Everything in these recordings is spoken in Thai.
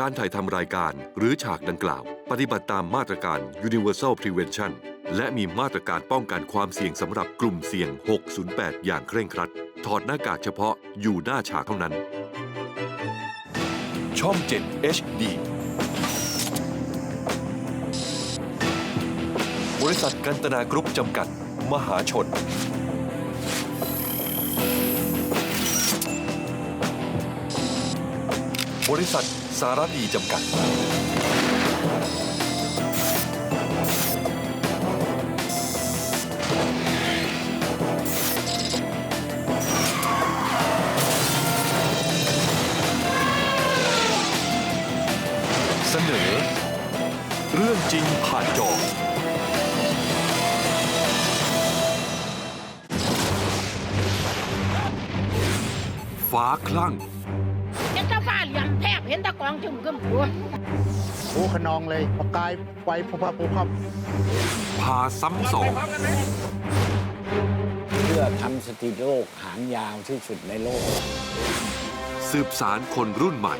การถ่ายทำรายการหรือฉากดังกล่าว ปฏิบัติตามมาตรการ Universal Prevention และมีมาตรการป้องกันความเสี่ยงสำหรับกลุ่มเสี่ยง 608 อย่างเคร่งครัด ถอดหน้ากากเฉพาะอยู่หน้าฉากเท่านั้น ช่อง 7 HD บริษัทกันตนากรุ๊ปจำกัด มหาชน บริษัทสารดีจำกัด เสนอ เรื่องจริงผ่านจอฟ้าคลั่ง ห็นแตะกองจุ่มกึมหัวโอ้ขนองเลยประกายไฟพุบพับพุบพับพาซ้ำสองเพื่อทำสถิติโลกหางยาวที่สุดในโลก สืบสารคนรุ่นใหม่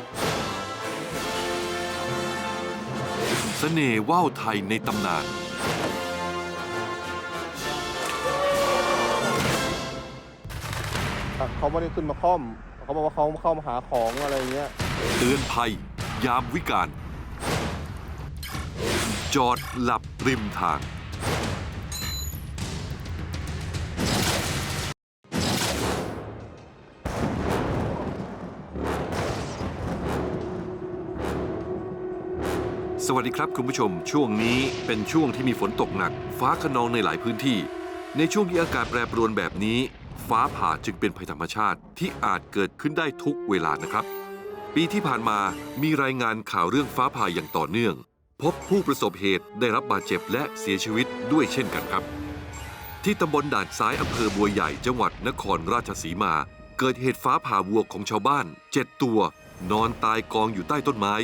เสน่ห์ว่าวไทยในตำนานเขาไม่ได้ขึ้นมาค่อม เขาบอกว่าเขาเข้ามาหาของอะไรเงี้ย เตือนภัย ยามวิการจอดหลับริมทาง สวัสดีครับคุณผู้ชม ช่วงนี้เป็นช่วงที่มีฝนตกหนัก ฟ้าขนองในหลายพื้นที่ ในช่วงที่อากาศแปรปรวนแบบนี้ ฟ้าผ่าจึงเป็นภัยธรรมชาติที่อาจเกิดขึ้นได้ทุกเวลานะครับ ปีที่ผ่านมามีรายงานข่าวเรื่องฟ้าผ่าอย่างต่อเนื่อง พบผู้ประสบเหตุได้รับบาดเจ็บและเสียชีวิตด้วยเช่นกันครับ ที่ตำบลด่านซ้ายอำเภอบัวใหญ่จังหวัดนครราชสีมา เกิดเหตุฟ้าผ่าวัวของชาวบ้านเจ็ดตัวนอนตายกองอยู่ใต้ต้นไม้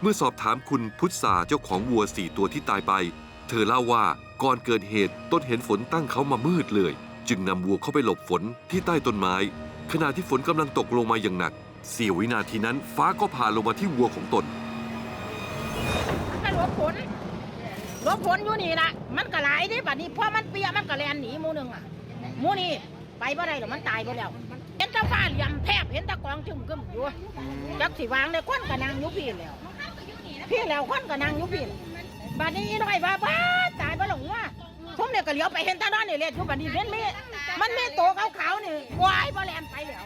เมื่อสอบถามคุณพุทธาเจ้าของวัวสี่ตัวที่ตายไป เธอเล่าว่าก่อนเกิดเหตุต้นเห็นฝนตั้งเขามามืดเลย จึงนำวัวเข้าไปหลบฝนที่ใต้ต้นไม้ ขณะที่ฝนกำลังตกลงมาอย่างหนักเสี้ยววินาทีนั้นฟ้าก็ผ่าลงมาที่วัวของตนมันหลบฝนหลบฝนอยู่นี่ละมันก็หลายเดิบัดนี้พอมันเปียมันก็แลนหนีมูหนึงอะมูนี่ไปบ่ได้หรอกมันตายไปแล้ว เห็นตาฟ้าเหลี่ยมแทบเห็นตะกองจุ่มกึมอยู่จักสิวางเลยคนก็นั่งยู่พี่แล้วพี่แล้วคนก็นั่งยู่พี่บัดนี้น้อยว่าบ้าตายไปหลงว่า มเนี่ยก็เหลียวไปเห็นตาน้อนนี่เล็ดอยู่บัดนี้เห็นมีมันมีตัวขาวๆนี่วายบ่แลนไปแล้ว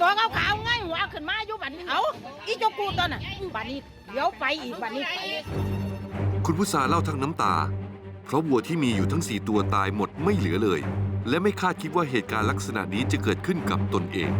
ตัวขาวๆง่ายหัวขึ้นมาอยู่บัดนี้เอ้าอีเจ้ากูตัวน่ะบัดนี้เดี๋ยวไปอีกบัดนี้ไปคุณพุทธาเล่าทั้งน้ำตา เพราะวัวที่มีอยู่ทั้งสี่ตัวตายหมดไม่เหลือเลย และไม่คาดคิดว่าเหตุการณ์ลักษณะนี้จะเกิดขึ้นกับตนเอง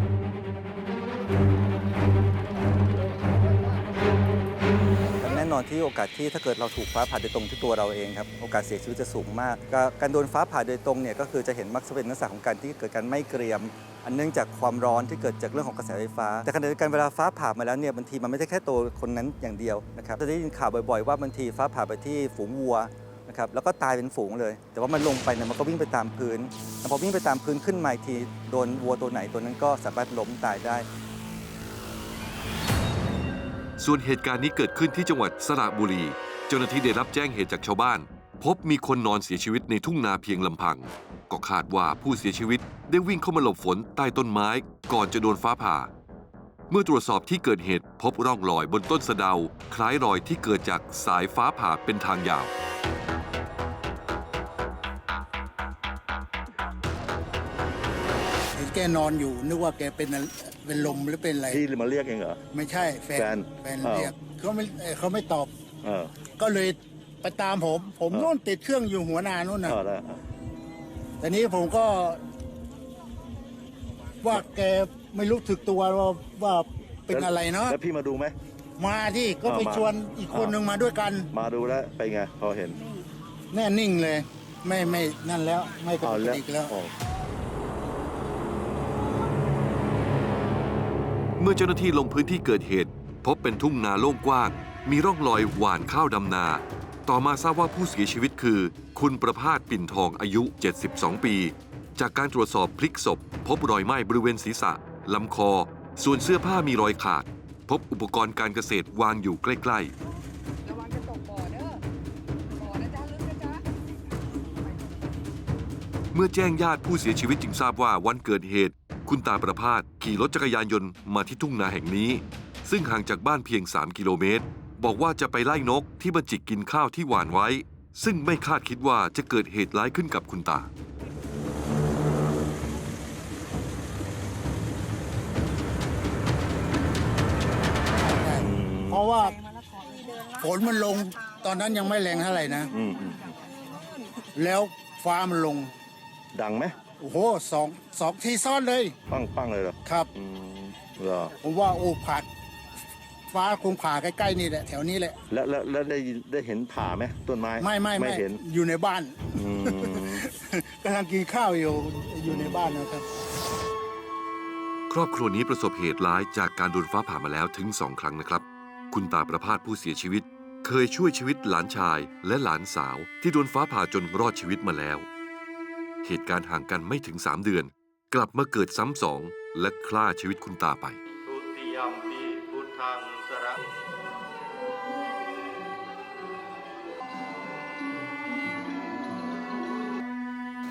อนที่โอกาสที่ถ้าเกิดเราถูกฟ้าผ่าโดยตรงที่ตัวเราเองครับโอกาสเสียชีวิตจะสูงมาก การโดนฟ้าผ่าโดยตรงเนี่ยก็คือจะเห็นมักจะเป็นลักษณะของการที่เกิดการไม้เกรียม อันเนื่องจากความร้อนที่เกิดจากเรื่องของกระแสไฟฟ้า แต่ขณะเดียวกันเวลาฟ้าผ่ามาแล้วเนี่ยบางทีมันไม่ได้แค่ตัวคนนั้นอย่างเดียวนะครับจะได้ยินข่าวบ่อยๆ ว่าบางทีฟ้าผ่าไปที่ฝูงวัวนะครับแล้วก็ตายเป็นฝูงเลย แต่ว่ามันลงไปเนี่ยมันก็วิ่งไปตามพื้นพอวิ่งไปตามพื้นขึ้นมาอีกทีโดนวัวตัวไหนตัวนั้นก็สามารถล้มตายได้ ส่วนเหตุการณ์นี้เกิดขึ้นที่จังหวัดสระบุรี เจ้าหน้าที่ได้รับแจ้งเหตุจากชาวบ้าน พบมีคนนอนเสียชีวิตในทุ่งนาเพียงลำพัง ก็คาดว่าผู้เสียชีวิตได้วิ่งเข้ามาหลบฝนใต้ต้นไม้ ก่อนจะโดนฟ้าผ่า เมื่อตรวจสอบที่เกิดเหตุพบร่องรอยบนต้นสะเดา คล้ายรอยที่เกิดจากสายฟ้าผ่าเป็นทางยาวเห็นแกนอนอยู่นึกว่าแกเป็น เป็นลมหรือเป็นอะไร พี่มาเรียกเองเหรอ ไม่ใช่แฟแฟนนแฟนอ้าว เรียกเขาไม่เอ่อเขาไม่ตอบ เออ ก็เลยไปตามผม ผมเออโน่นติดเครื่องอยู่หัวนานู่นนะเออแล้วแต่นี้ผมก็ ว่าแกไม่รู้สึกตัวว่าว่าเป็นอะไรเนาะแล้วพี่มาดูไหม มาที่ก็ไปเอามาชวนอีกคนหนึ่งมาด้วยกัน มาดูแล้วไปไง พอเห็นแน่นิ่งเลย ไม่ไม่นั่นแล้ว ไม่กระเอาตุกกแล้วระดิกแล้ว อ๋อ เมื่อเจ้าหน้าที่ลงพื้นที่เกิดเหตุ พบเป็นทุ่งนาโล่งกว้าง มีร่องรอยหว่านข้าวดำนา ต่อมาทราบว่าผู้เสียชีวิตคือ คุณประพาสปิ่นทองอายุ 72 ปี จากการตรวจสอบพลิกศพ พบรอยไหม้บริเวณศีรษะลำคอ ส่วนเสื้อผ้ามีรอยขาด พบอุปกรณ์การเกษตรวางอยู่ใกล้ระวังจะตกบ่อเด้อบ่อนะจ๊ะลึกนะจ๊ะๆเมื่อแจ้งญาติผู้เสียชีวิตจึงทราบว่าวันเกิดเหตุ คุณตาประพาสขี่รถจักรยานยนต์มาที่ทุ่งนาแห่งนี้ ซึ่งห่างจากบ้านเพียง 3 กิโลเมตร บอกว่าจะไปไล่นกที่มาจิกกินข้าวที่หวานไว้ ซึ่งไม่คาดคิดว่าจะเกิดเหตุร้ายขึ้นกับคุณตา เพราะว่าฝนมันลงตอนนั้นยังไม่แรงเท่าไหร่นะอืมอืมแล้วฟ้ามันลง ดังไหม โอ้โหสองสองทีซ้อนเลย ปังปังเลยเหรอครับ อืมเหรอผมว่าโอ้ผ่าฟ้าคงผ่าใกล้ๆนี่แหละ แถวนี้แหละ แล้วแล้วแล้วได้ยินได้เห็นผ่าไหมต้นไม้ไม่ไม่ไม่ไม่เห็นอยู่ในบ้าน อืม กำลังกินข้าวอยู่อยู่ในบ้านนะครับ ครอบครัวนี้ประสบเหตุร้ายจากการโดนฟ้าผ่ามาแล้วถึงสองครั้งนะครับ คุณตาประพาสผู้เสียชีวิต เคยช่วยชีวิตหลานชายและหลานสาว ที่โดนฟ้าผ่าจนรอดชีวิตมาแล้ว เหตุการณ์ห่างกันไม่ถึง3เดือน กลับมาเกิดซ้ำสองและฆ่าชีวิตคุณตาไปทุติยมปีพุทธังสระ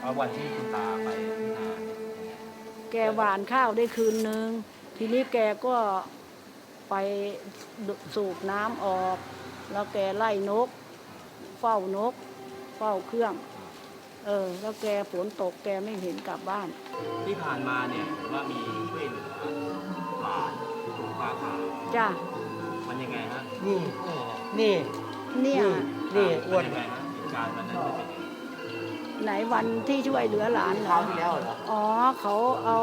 เอาวันที่คุณตาไปที่นาเนี่ยแกหวานข้าวได้คืนนึง ทีนี้แกก็ไปสูบน้ำออก แล้วแกไล่นก เฝ้านก เฝ้าเครื่อง เออ แล้วแกฝนตกแกไม่เห็นกลับบ้าน ที่ผ่านมาเนี่ยเห็นว่ามีช่วยเหลือหลานถูกฟ้าผ่าจ้ะมันยังไงฮะนี่ นี่ เนี่ย นี่อ้วน มันยังไงฮะเหตุการณ์วันนั้นเป็นยังไงไหนวันที่ช่วยเหลือหลานเหรคราอวที่แล้วเหรออ๋อ เขาเอา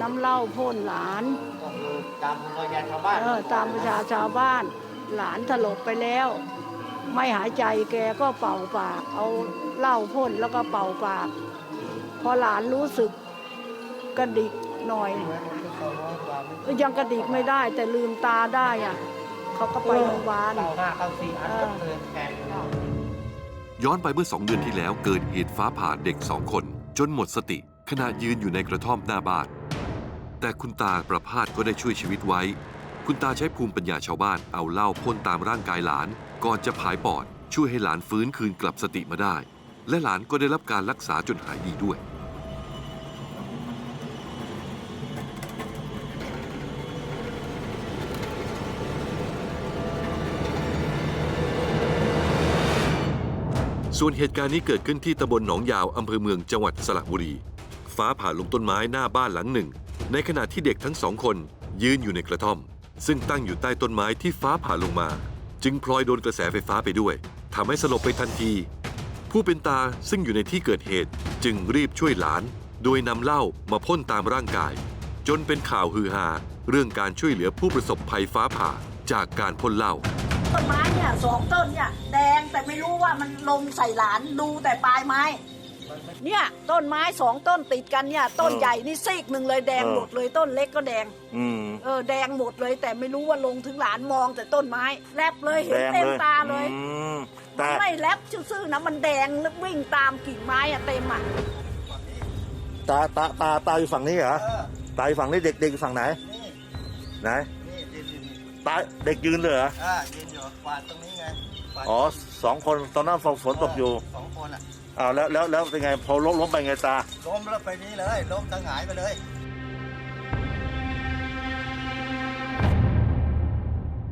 น้ำเหล้าพ่นหลาน ก็คือตามภูมิปัญญาชาวบ้านเออตามประชาชาวบ้าน หลานถลบไปแล้ว ไม่หายใจแกก็เป่าปาก เอาเหล้าพ่นแล้วก็เป่าปาก พอหลานรู้สึกกระดิกหน่อย ยังกระดิกไม่ได้ แต่ลืมตาได้อะเขาก็ไปโรงพยาบาลย้อนไปเมื่อสองเดือนที่แล้วเกิดเหตุฟ้าผ่าเด็กสองคน จนหมดสติขณะยืนอยู่ในกระท่อมหน้าบ้านแต่คุณตาประพาสก็ได้ช่วยชีวิตไว้ คุณตาใช้ภูมิปัญญาชาวบ้านเอาเหล้าพ่นตามร่างกายหลาน ก่อนจะผายปอด ช่วยให้หลานฟื้นคืนกลับสติมาได้ และหลานก็ได้รับการรักษาจนหายดีด้วย ส่วนเหตุการณ์นี้เกิดขึ้นที่ตำบลหนองยาวอำเภอเมืองจังหวัดสระบุรี ฟ้าผ่าลงต้นไม้หน้าบ้านหลังหนึ่ง ในขณะที่เด็กทั้งสองคนยืนอยู่ในกระท่อม ซึ่งตั้งอยู่ใต้ต้นไม้ที่ฟ้าผ่าลงมา จึงพลอยโดนกระแสไฟฟ้าไปด้วยทำให้สลบไปทันที ผู้เป็นตาซึ่งอยู่ในที่เกิดเหตุจึงรีบช่วยหลาน โดยนำเหล้ามาพ่นตามร่างกาย จนเป็นข่าวฮือฮาเรื่องการช่วยเหลือผู้ประสบภัยฟ้าผ่าจากการพ่นเหล้าต้นไม้เนี่ยสองต้นเนี่ยแดงแต่ไม่รู้ว่ามันลงใส่หลานดูแต่ปลายไม้ เนี่ยต้นไม้สองต้นติดกันเนี่ยต้นเออใหญ่นี่ซีกหนึ่งเลยแดงเออหมดเลยต้นเล็กก็แดงอืม เออแดงหมดเลยแต่ไม่รู้ว่าลงถึงหลานมองแต่ต้นไม้แลบเลยเห็แดนงเต็มเลยตาเลยอืมมัแต่นไม่แลบซื่อๆนะมันแดงแล้ววิ่งตามกิ่งไม้อะเต็มอะตาตาตาตาอยู่ฝั่งนี้เหรอตาอยู่ฝั่งนี้เด็กเด็กอยู่ฝั่งไหนไหนตาเด็กยืนเลยเหรออ่ายืนอยู่กวาดตรงนี้ไงกวาดอ๋อสองคนตอนนั้นฝนตกอยู่สองคนอะ อ้าวแล้วแล้วแล้วเป็นไงพอล้มล้มไปไงตา ล้มแล้วไปนี้เลย ล้มตั้งหงายไปเลย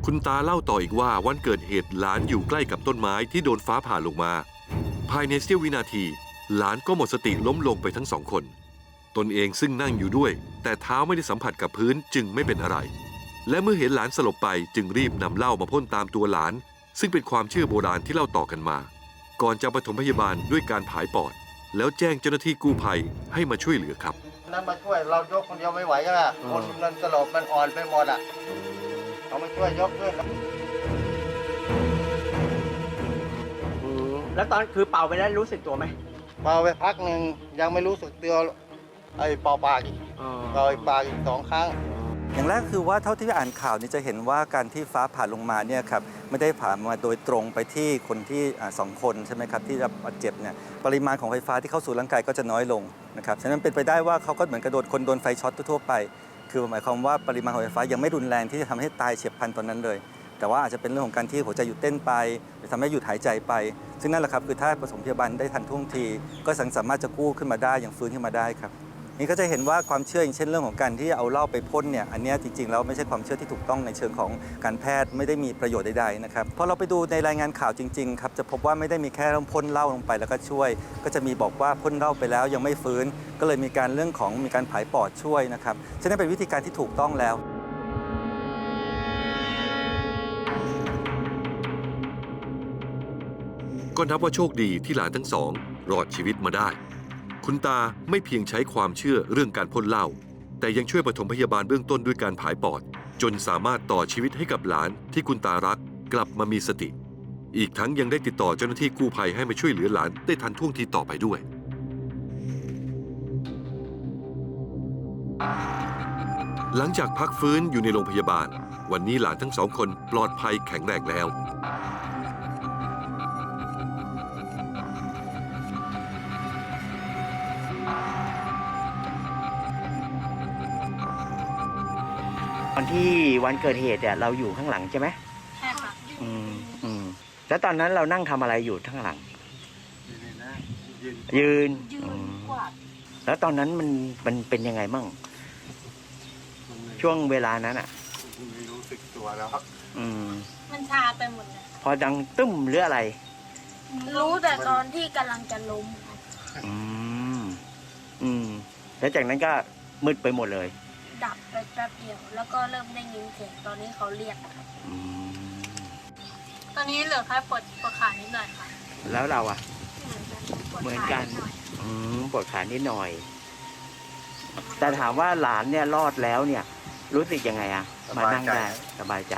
คุณตาเล่าต่ออีกว่าวันเกิดเหตุหลานอยู่ใกล้กับต้นไม้ที่โดนฟ้าผ่าลงมา ภายในเสี้ยววินาที หลานก็หมดสติล้มลงไปทั้งสองคน ตนเองซึ่งนั่งอยู่ด้วย แต่เท้าไม่ได้สัมผัสกับพื้นจึงไม่เป็นอะไร และเมื่อเห็นหลานสลบไปจึงรีบนำเหล้ามาพ่นตามตัวหลาน ซึ่งเป็นความเชื่อโบราณที่เล่าต่อกันมา ก่อนจะปฐมพยาบาลด้วยการผายปอด แล้วแจ้งเจ้าหน้าที่กู้ภัยให้มาช่วยเหลือครับ นั้นมาช่วยเรายกคนเดียวไม่ไหวใช่ไหมคนมันสลบมันอ่อนไปหมดอะเขามาช่วยยกขึ้นแล้วแล้วตอนคือเป่าไปแล้วรู้สึกตัวไหมเมาไปพักหนึ่งยังไม่รู้สึกตัวไอ้เป่าปากอีกเป่าอีกปากอีกสองครั้ง อย่างแรกคือว่าเท่าที่อ่านข่าวนี่จะเห็นว่าการที่ฟ้าผ่าลงมาเนี่ยครับ ไม่ได้ผ่ามาโดยตรงไปที่คนที่อสองคนใช่ไหมครับที่ได้รับาดเจ็บเนี่ยปริมาณของไฟฟ้าที่เข้าสู่ร่างกายก็จะน้อยลงนะครับฉะนั้นเป็นไปได้ว่าเขาก็เหมือนกับโดนคนโดนไฟช็อตทั่วไป คือหมายความว่าปริมาณของไฟฟ้ายังไม่รุนแรงที่จะทำให้ตายเฉียบพลันตอนนั้นเลยแต่ว่าอาจจะเป็นเรื่องของการที่หัวใจหยุดเต้นไปหรือทำให้หยุดหายใจไป ซึ่งนั่นแหละครับคือถ้าผสมพยาบาลได้ทันท่วงที ก็สามารถจะกู้ขึ้นมาได้อย่างฟื้นขึ้นมาได้ครับ นี่ก็จะเห็นว่าความเชื่ออย่างเช่นเรื่องของการที่เอาเหล้าไปพ่นเนี่ยอันนี้จริงๆแล้วไม่ใช่ความเชื่อที่ถูกต้องในเชิงของการแพทย์ไม่ได้มีประโยชน์ใดๆนะครับพอเราไปดูในรายงานข่าวจริงๆครับจะพบว่าไม่ได้มีแค่พ่นเหล้าลงไปแล้วก็ช่วย ก็จะมีบอกว่าพ่นเหล้าไปแล้วยังไม่ฟื้น ก็เลยมีการเรื่องของมีการผายปอดช่วยนะครับฉะนั้นเป็นวิธีการที่ถูกต้องแล้วก็นับว่าโชคดีที่หลานทั้งสองรอดชีวิตมาได้ คุณตาไม่เพียงใช้ความเชื่อเรื่องการพ่นเหล้าแต่ยังช่วยปฐมพยาบาลเบื้องต้นด้วยการผายปอด จนสามารถต่อชีวิตให้กับหลานที่คุณตารักกลับมามีสติ อีกทั้งยังได้ติดต่อเจ้าหน้าที่กู้ภัยให้มาช่วยเหลือหลานได้ทันท่วงทีต่อไปด้วย หลังจากพักฟื้นอยู่ในโรงพยาบาล วันนี้หลานทั้งสองคนปลอดภัยแข็งแรงแล้ว อนที่วันเกิดเหตุเนี่ยเราอยู่ข้างหลังใช่ไหมใช่ค่ะอืมอืมแล้วตอนนั้นเรานั่งทำอะไรอยู่ข้างหลัง ยืนอืมแล้วตอนนั้นมันมันเป็นยังไงมั่ง ช่วงเวลานั้นอะ ไม่รู้สึกตัวแล้วครับอืม มันชาไปหมดเลยพอดังตึ้มหรืออะไร รู้แต่ตอนที่กำลังจะล้มครับอืม อืม แล้วจากนั้นก็มืดไปหมดเลย ดับไปแป๊บเดียว แล้วก็เริ่มได้ยินเสียงตอนนี้เขาเรียกครับอืมตอนนี้เหลือแค่ปวดปวดขานิดหน่อยค่ะแล้วเราอะปวดเหมือนขากันดหน่อยอืมปวดขานิดหน่อย แต่ถามว่าหลานเนี่ยรอดแล้วเนี่ย รู้สึกยังไงอะมานั่งได้สบายใจ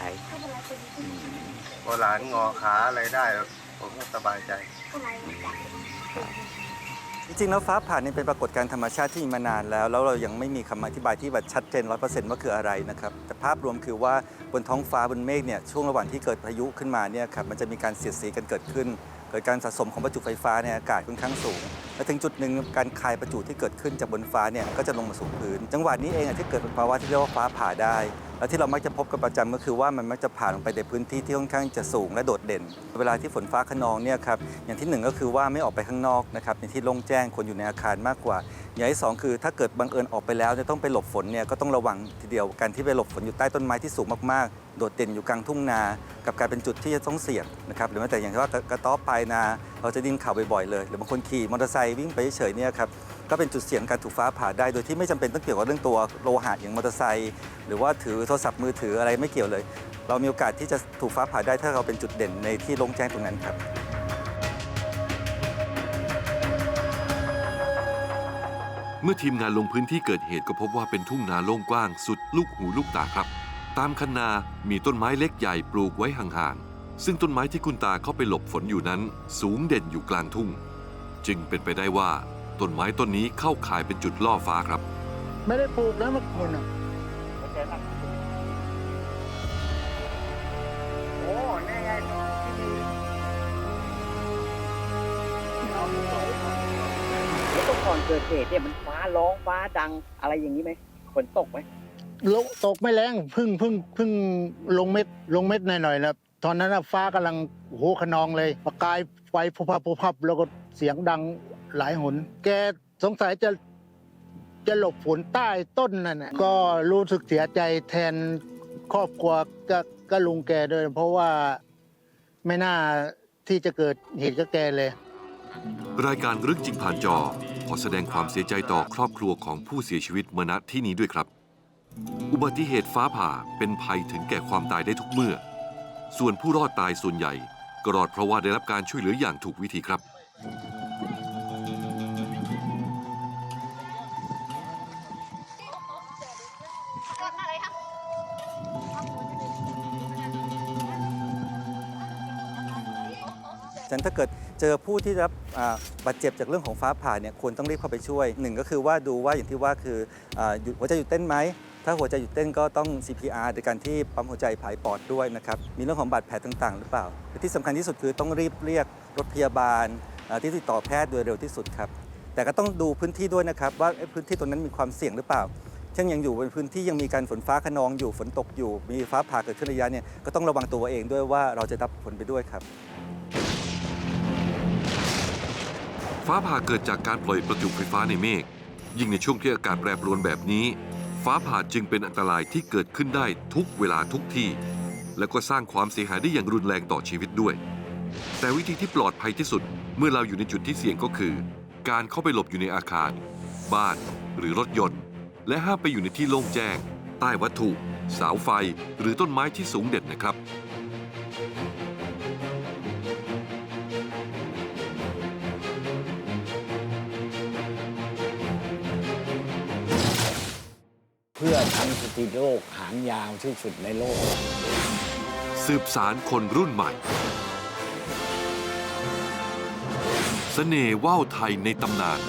พอหลานงอขาอะไรได้ ผมก็สบายใจจริ จริงๆแล้วฟ้าผ่าเนี่เป็นปรากฏการณ์ธรรมชาติที่มีมานานแล้ว แล้วเรายังไม่มีคำอธิบายที่แบบชัดเจนร้อยเปอร์เซ็นต์ว่าคืออะไรนะครับ แต่ภาพรวมคือว่าบนท้องฟ้าบนเมฆเนี่ยช่วงระหว่างที่เกิดพายุขึ้นมาเนี่ยครับมันจะมีการเสียดสีกันเกิดขึ้น เกิดการสะสมของประจุไฟฟ้าในอากาศค่อนข้างสูง และถึงจุดหนึ่งการคายประจุที่เกิดขึ้นจากบนฟ้าเนี่ยก็จะลงมาสู่พื้น จังหวะนี้เองอะที่เกิดเป็นภาวะที่เรียกว่าฟ้าผ่าได้ และที่เรามักจะพบกันประจำก็คือว่ามันมักจะผ่าลงไปในพื้นที่ที่ค่อนข้างจะสูงและโดดเด่น เวลาที่ฝนฟ้าขนองเนี่ยครับอย่างที่หนึ่งก็คือว่าไม่ออกไปข้างนอกนะครับในที่โล่งแจ้งคนอยู่ในอาคารมากกว่า อย่างที่สองคือถ้าเกิดบังเอิญออกไปแล้วเนี่ยต้องไปหลบฝนเนี่ยก็ต้องระวังทีเดียวการที่ไปหลบฝนอยู่ใต้ต้นไม้ที่สูงมากๆ โดดเด่นอยู่กลางทุ่งนา กับการเป็นจุดที่จะต้องเสี่ยงนะครับหรือแม้แต่อย่างที่ว่ากระต๊อบปลายนา เราจะดินข่าวบ่อยๆเลย หรือบางคนขี่มอเตอร์ไซค์วิ่งไปเฉยๆเนี่ยครับก็เป็นจุดเสี่ยงการถูกฟ้าผ่าได้ โดยที่ไม่จำเป็นต้องเกี่ยวกับเรื่องตัวโลหะอย่างมอเตอร์ไซค์หรือว่าถือโทรศัพท์มือถืออะไรไม่เกี่ยวเลย เรามีโอกาสที่จะถูกฟ้าผ่าได้ถ้าเราเป็นจุดเด่นในที่โล่งแจ้งตรงนั้นครับ เมื่อทีมงานลงพื้นที่เกิดเหตุก็พบว่าเป็นทุ่งนาโล่งกว้างสุดลูกหูลูกตาครับ ตามคันนามีต้นไม้เล็กใหญ่ปลูกไว้ห่างๆ ซึ่งต้นไม้ที่คุณตาเข้าไปหลบฝนอยู่นั้น สูงเด่นอยู่กลางทุ่ง จึงเป็นไปได้ว่าต้นไม้ต้นนี้เข้าข่ายเป็นจุดล่อฟ้าครับ ไม่ได้ปลูกนะเมื่อก่อนอะ อนเกิดเหตุเนี่ยมันฟ้าร้องฟ้าดังอะไรอย่างนี้ไหมฝนตกไหมลงตกไม่แรงเพึ่งเพึ่งเพึ่งลงเม็ดลงเม็ดหน่อยๆนะตอนนั้นน่ะฟ้ากำลังโอ้โหขนองเลย ประกายไฟพุบพับพุบพับแล้วก็เสียงดังหลายหน แกสงสัยจะจะหลบฝนใต้ต้นนั่นน่ะก็รู้สึกเสียใจแทนครอบครัวก็ก็ลุงแกด้วย เพราะว่าไม่น่าที่จะเกิดเหตุกับแกเลย รายการเรื่องจริงผ่านจอ ขอแสดงความเสียใจต่อครอบครัวของผู้เสียชีวิตมาณที่นี้ด้วยครับ อุบัติเหตุฟ้าผ่าเป็นภัยถึงแก่ความตายได้ทุกเมื่อ ส่วนผู้รอดตายส่วนใหญ่ก็รอดเพราะว่าได้รับการช่วยเหลืออย่างถูกวิธีครับ ฉะนั้นถ้าเกิด เจอผู้ที่รับบาดเจ็บจากเรื่องของฟ้าผ่าเนี่ยควรต้องรีบเข้าไปช่วยหนึ่งก็คือว่าดูว่าอย่างที่ว่าคืออหยุดหัวใจหยุดเต้นไหมถ้าหัวใจหยุดเต้นก็ต้อง CPR โดยการที่ปั๊มหัวใจผายปอดด้วยนะครับ มีเรื่องของบาดแผลต่างๆ หรือเปล่าและที่สำคัญที่สุดคือต้องรีบเรียกรถพยาบาลที่ติดต่อแพทย์โดยเร็วที่สุดครับ แต่ก็ต้องดูพื้นที่ด้วยนะครับ ว่าพื้นที่ตรงนั้นมีความเสี่ยงหรือเปล่า เช่นยังอยู่บนพื้นที่ยังมีการฝนฟ้าขนองอยู่ฝนตกอยู่ มีฟ้าผ่าเกิดขึ้นระยะเนี่ยก็ต้องระวังตัวเองด้วยว่าเราจะรับผลไปด้วยครับ ฟ้าผ่าเกิดจากการปล่อยประจุไฟฟ้าในเมฆ ยิ่งในช่วงที่อากาศแปรปรวนแบบนี้ ฟ้าผ่าจึงเป็นอันตรายที่เกิดขึ้นได้ทุกเวลาทุกที่ และก็สร้างความเสียหายได้อย่างรุนแรงต่อชีวิตด้วย แต่วิธีที่ปลอดภัยที่สุดเมื่อเราอยู่ในจุดที่เสี่ยงก็คือ การเข้าไปหลบอยู่ในอาคาร บ้านหรือรถยนต์ และห้ามไปอยู่ในที่โล่งแจ้ง ใต้วัตถุ เสาไฟ หรือต้นไม้ที่สูงเด่นนะครับ พื่อทำสติโลกหางยาวที่สุดในโลก สืบสารคนรุ่นใหม่เสน่ห์ว่าวไทยในตำนาน